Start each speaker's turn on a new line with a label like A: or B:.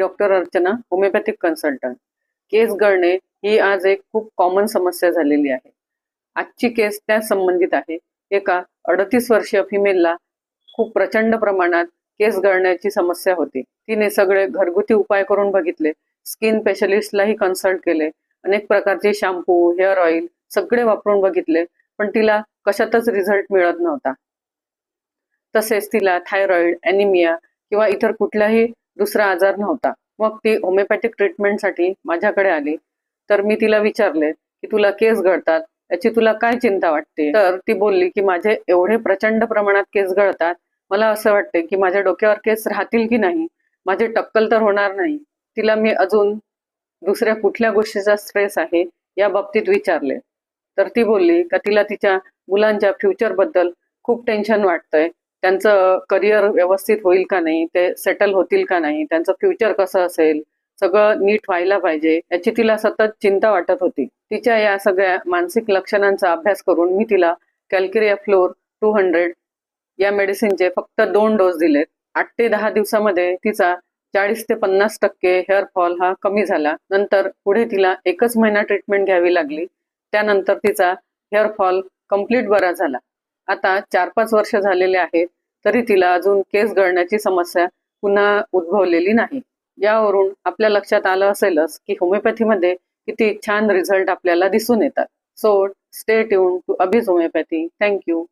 A: Doctor Archana homeopathic consultant केस गळणे ही आज एक खूप कॉमन समस्या झालेली आहे. आजची केस त्या संबंधित आहे. एका अडतीस वर्षीय फिमेलला खूप प्रचंड प्रमाणात केस गळण्याची समस्या होती. तिने सगळे घरगुती उपाय करून बघितले. स्किन स्पेशलिस्टलाही कन्सल्ट केले. अनेक प्रकारचे शॅम्पू हेअर ऑइल सगळे वापरून बघितले. पण तिला कशातच रिझल्ट मिळत नव्हता. तसेच तिला थायरॉइड अॅनिमिया किंवा इतर कुठल्याही दुसरा आजार नव्हता. मग ती होमिओपॅथिक ट्रीटमेंटसाठी माझ्याकडे आली. तर मी तिला विचारले की तुला केस गळतात? याची तुला काय चिंता वाटते? तर ती बोलली की माझे एवढे प्रचंड प्रमाणात केस गळतात मला असं वाटते की माझ्या डोक्यावर केस राहतील की नाही? माझे टक्कल तर होणार नाही. तिला मी अजून दुसऱ्या कुठल्या गोष्टीचा स्ट्रेस आहे या बाबतीत विचारले. तर ती बोलली का तिला तिच्या मुलांच्या फ्युचरबद्दल खूप टेन्शन वाटतंय. त्यांचं करिअर व्यवस्थित होईल का नाही ते सेटल होतील का नाही त्यांचं फ्युचर कसं असेल सगळं नीट व्हायला पाहिजे याची तिला सतत चिंता वाटत होती. तिच्या या सगळ्या मानसिक लक्षणांचा अभ्यास करून मी तिला कॅल्किरिया फ्लोर टू हंड्रेड या मेडिसिनचे फक्त दोन डोस दिलेत. आठ ते दहा दिवसामध्ये तिचा चाळीस ते पन्नास टक्के हेअर फॉल हा कमी झाला. नंतर पुढे तिला एकच महिना ट्रीटमेंट घ्यावी लागली. त्यानंतर तिचा हेअर फॉल कंप्लीट बरा झाला. आता चार पाच वर्ष झालेले आहेत तरी तिला अजून केस गळण्याची समस्या पुन्हा उद्भवलेली नाही. यावरून आपल्या लक्षात आलं असेलच की होमिओपॅथीमध्ये किती छान रिझल्ट आपल्याला दिसून येतात. So stay tuned to Abhij homeopathy. Thank you.